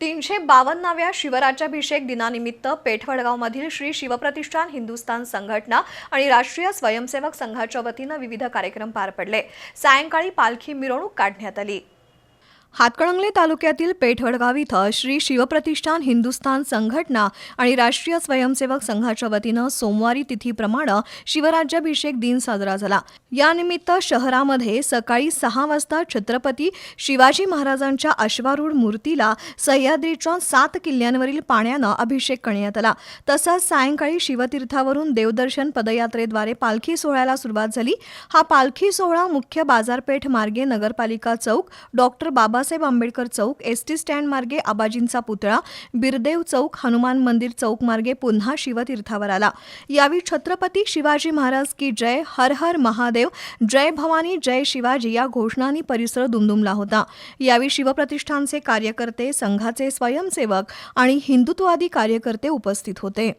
तीनशे बावन्नाव्या शिवराज्याभिषेक दिनानिमित्त पेठवडगावमधील श्री शिवप्रतिष्ठान हिंदुस्थान संघटना आणि राष्ट्रीय स्वयंसेवक संघाच्या वतीनं विविध कार्यक्रम पार पडले. सायंकाळी पालखी मिरवणूक काढण्यात आली. हातकणंगले तालुक्यातील पेठवडगाव इथं श्री शिवप्रतिष्ठान हिंदुस्थान संघटना आणि राष्ट्रीय स्वयंसेवक संघाच्या वतीनं सोमवारी तिथीप्रमाणे शिवराज्याभिषेक दिन साजरा झाला. यानिमित्त शहरामध्ये सकाळी सहा वाजता छत्रपती शिवाजी महाराजांच्या अश्वारूढ मूर्तीला सह्याद्रीच्या सात किल्ल्यांवरील पाण्यानं अभिषेक करण्यात आला. तसंच सायंकाळी शिवतीर्थावरून देवदर्शन पदयात्रेद्वारे पालखी सोहळ्याला सुरुवात झाली. हा पालखी सोहळा मुख्य बाजारपेठ मार्गे नगरपालिका चौक डॉक्टर बाबासाहेब आंबेडकर चौक एस टी स्टँड मार्गे आबाजींचा पुतळा बिरदेव चौक हनुमान मंदिर चौक मार्गे पुन्हा शिवतीर्थावर आला. यावेळी छत्रपती शिवाजी महाराज की जय हर हर महादेव जय भवानी जय शिवाजी या घोषणांनी परिसर दुमदुमला होता. यावेळी शिवप्रतिष्ठानचे कार्यकर्ते संघाचे स्वयंसेवक आणि हिंदुत्ववादी कार्यकर्ते उपस्थित होते.